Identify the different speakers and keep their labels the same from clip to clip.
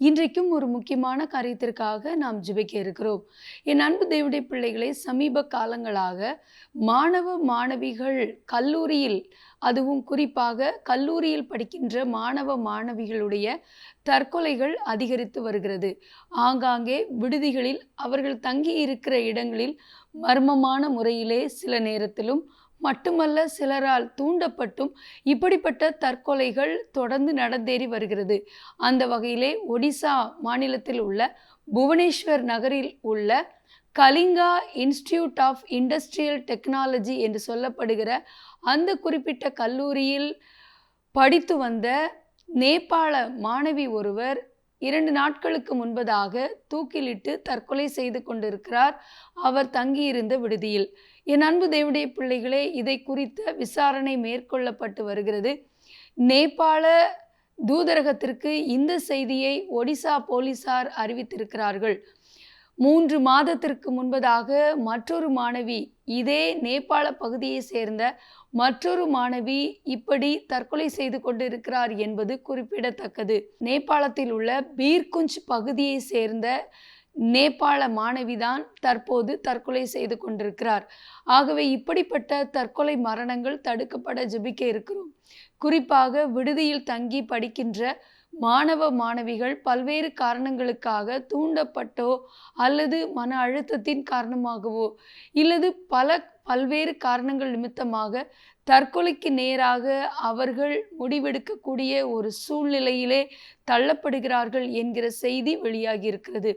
Speaker 1: இன்றைக்கும் ஒரு முக்கியமான காரியத்திற்காக நாம் ஜிபிக்க இருக்கிறோம். என் அன்பு தேவடைய பிள்ளைகளை சமீப காலங்களாக மாணவ மாணவிகள் கல்லூரியில் அதுவும் குறிப்பாக கல்லூரியில் படிக்கின்ற மாணவ மாணவிகளுடைய தற்கொலைகள் அதிகரித்து வருகிறது. ஆங்காங்கே விடுதிகளில் அவர்கள் தங்கி இருக்கிற இடங்களில் மர்மமான முறையிலே சில நேரத்திலும் மட்டுமல்ல சிலரால் தூண்டப்பட்டும் இப்படிப்பட்ட தற்கொலைகள் தொடர்ந்து நடந்தேறி வருகிறது. அந்த வகையிலே ஒடிசா மாநிலத்தில் உள்ள புவனேஸ்வர் நகரில் உள்ள Kalinga institute of industrial technology என்று சொல்லப்படுகிற அந்த குறிப்பிட்ட கல்லூரியில் படித்து வந்த நேபாள மாணவி ஒருவர் இரண்டு நாட்களுக்கு முன்பதாக தூக்கிலிட்டு தற்கொலை செய்து கொண்டிருக்கிறார். அவர் தங்கியிருந்த விடுதியில். என் அன்பு தேவடைய பிள்ளைகளே இதை குறித்த விசாரணை மேற்கொள்ளப்பட்டு வருகிறது. நேபாள தூதரகத்திற்கு இந்த செய்தியை ஒடிசா போலீசார் அறிவித்திருக்கிறார்கள். மூன்று மாதத்திற்கு முன்பதாக மற்றொரு மாணவி இதே நேபாள பகுதியை சேர்ந்த மற்றொரு மாணவி இப்படி தற்கொலை செய்து கொண்டிருக்கிறார் என்பது குறிப்பிடத்தக்கது. நேபாளத்தில் உள்ள பீர்குஞ்ச் பகுதியை சேர்ந்த நேபாள மாணவிதான் தற்போது தற்கொலை செய்து கொண்டிருக்கிறார். ஆகவே இப்படிப்பட்ட தற்கொலை மரணங்கள் தடுக்கப்பட ஜபிக்க இருக்கிறோம். குறிப்பாக விடுதியில் தங்கி படிக்கின்ற மாணவ மாணவிகள் பல்வேறு காரணங்களுக்காக தூண்டப்பட்டோ அல்லது மன அழுத்தத்தின் காரணமாகவோ இல்லது பல பல்வேறு காரணங்கள் நிமித்தமாக தற்கொலைக்கு நேராக அவர்கள் முடிவெடுக்கக்கூடிய ஒரு சூழ்நிலையிலே தள்ளப்படுகிறார்கள் என்கிற செய்தி வெளியாகி இருக்கிறது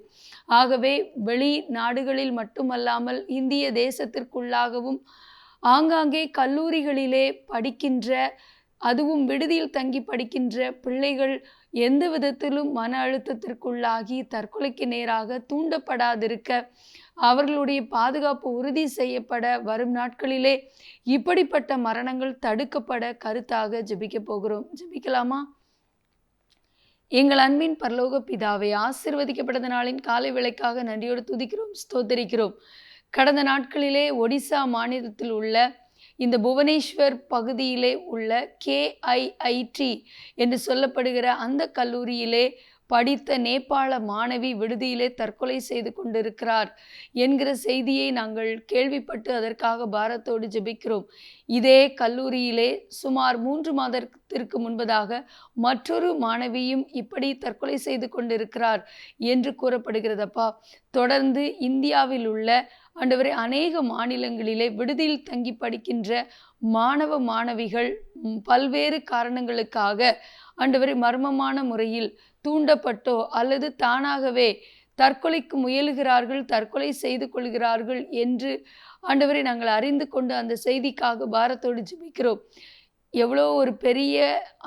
Speaker 1: ஆகவே வெளி நாடுகளில் மட்டுமல்லாமல் இந்திய தேசத்திற்குள்ளாகவும் ஆங்காங்கே கல்லூரிகளிலே படிக்கின்ற அதுவும் விடுதியில் தங்கி படிக்கின்ற பிள்ளைகள் எந்த விதத்திலும் மன அழுத்தத்திற்குள்ளாகி தற்கொலைக்கு நேராக தூண்டப்படாதிருக்க அவர்களுடைய பாதுகாப்பு உறுதி செய்யப்பட வரும் நாட்களிலே இப்படிப்பட்ட மரணங்கள் தடுக்கப்பட கருத்தாக ஜெபிக்க போகிறோம். ஜெபிக்கலாமா? எங்கள் அன்பின் பரலோக பிதாவை ஆசிர்வதிக்கப்பட்ட நாளின் காலை விலைக்காக நன்றியோடு துதிக்கிறோம் ஸ்தோத்தரிக்கிறோம். கடந்த நாட்களிலே ஒடிசா மாநிலத்தில் உள்ள இந்த புவனேஸ்வர் பகுதியிலே உள்ள கேஐஐடி என்று சொல்லப்படுகிற அந்த கல்லூரியிலே படித்த நேபாள மாணவி விடுதியிலே தற்கொலை செய்து கொண்டிருக்கிறார் என்கிற செய்தியை நாங்கள் கேள்விப்பட்டு அதற்காக பாரத்தோடு ஜெபிக்கிறோம். இதே கல்லூரியிலே சுமார் மூன்று மாதத்திற்கு முன்பதாக மற்றொரு மாணவியும் இப்படி தற்கொலை செய்து கொண்டிருக்கிறார் என்று கூறப்படுகிறதப்பா. தொடர்ந்து இந்தியாவில் உள்ள ஆண்டவரை அநேக மாநிலங்களிலே விடுதியில் தங்கி படிக்கின்ற மாணவ மாணவிகள் பல்வேறு காரணங்களுக்காக ஆண்டவரை மர்மமான முறையில் தூண்டப்பட்டோ அல்லது தானாகவே தற்கொலைக்கு முயலுகிறார்கள் தற்கொலை செய்து கொள்கிறார்கள் என்று ஆண்டவரை நாங்கள் அறிந்து கொண்டு அந்த செய்திக்காக பாரத்தோடு ஜெபிக்கிறோம். எவ்வளோ ஒரு பெரிய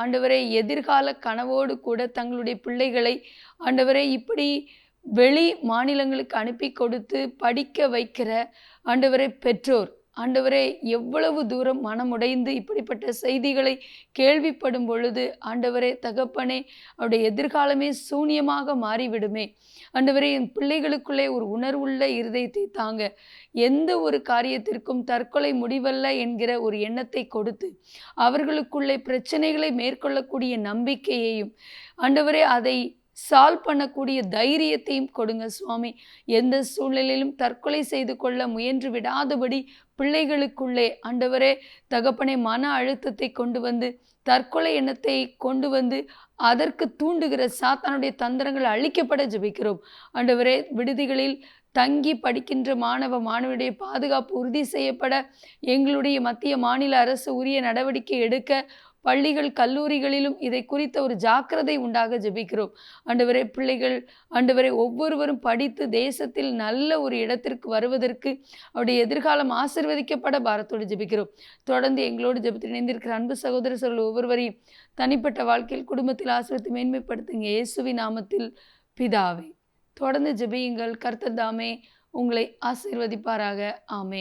Speaker 1: ஆண்டவரை எதிர்கால கனவோடு கூட தங்களுடைய பிள்ளைகளை ஆண்டவரை இப்படி வெளி மாநிலங்களுக்கு அனுப்பி கொடுத்து படிக்க வைக்கிற ஆண்டவரை பெற்றோர். ஆண்டவரே எவ்வளவு தூரம் மனமுடைந்து இப்படிப்பட்ட செய்திகளை கேள்விப்படும் பொழுது ஆண்டவரே தகப்பனே அவருடைய எதிர்காலமே சூனியமாக மாறிவிடுமே. ஆண்டவரே என் பிள்ளைகளுக்குள்ளே ஒரு உணர்வுள்ள இருதயத்தை தாங்க. எந்த ஒரு காரியத்திற்கும் தற்கொலை முடிவல்ல என்கிற ஒரு எண்ணத்தை கொடுத்து அவர்களுக்குள்ளே பிரச்சனைகளை மேற்கொள்ளக்கூடிய நம்பிக்கையையும் ஆண்டவரே அதை சால்வ் பண்ணக்கூடிய தைரியத்தையும் கொடுங்க சுவாமி. எந்த சூழ்நிலையிலும் தற்கொலை செய்து கொள்ள முயன்று விடாதபடி பிள்ளைகளுக்குள்ளே ஆண்டவரே தகப்பனை மன அழுத்தத்தை கொண்டு வந்து தற்கொலை எண்ணத்தை கொண்டு வந்து அதற்கு தூண்டுகிற சாத்தானுடைய தந்திரங்கள் அழிக்கப்பட ஜெபிக்கிறோம். ஆண்டவரே விடுதிகளில் தங்கி படிக்கின்ற மாணவ மாணவியுடைய பாதுகாப்பு உறுதி செய்யப்பட எங்களுடைய மத்திய மாநில அரசு உரிய நடவடிக்கை எடுக்க பள்ளிகள் கல்லூரிகளிலும் இதை குறித்த ஒரு ஜாக்கிரதை உண்டாக ஜெபிக்கிறோம். ஆண்டவரே பிள்ளைகள் ஆண்டவரை ஒவ்வொருவரும் படித்து தேசத்தில் நல்ல ஒரு இடத்திற்கு வருவதற்கு அவருடைய எதிர்காலம் ஆசிர்வதிக்கப்பட பாரத்தோடு ஜெபிக்கிறோம். தொடர்ந்து எங்களோடு ஜெபத்தில் இணைந்திருக்கிற அன்பு சகோதர சகோதரர்கள் ஒவ்வொருவரையும் தனிப்பட்ட வாழ்க்கையில் குடும்பத்தில் ஆசிரியத்தை மேன்மைப்படுத்துங்க. இயேசுவி நாமத்தில் பிதாவே தொடர்ந்து ஜெபியுங்கள். கர்த்தர் தாமே உங்களை ஆசீர்வதிப்பாராக. ஆமேன்.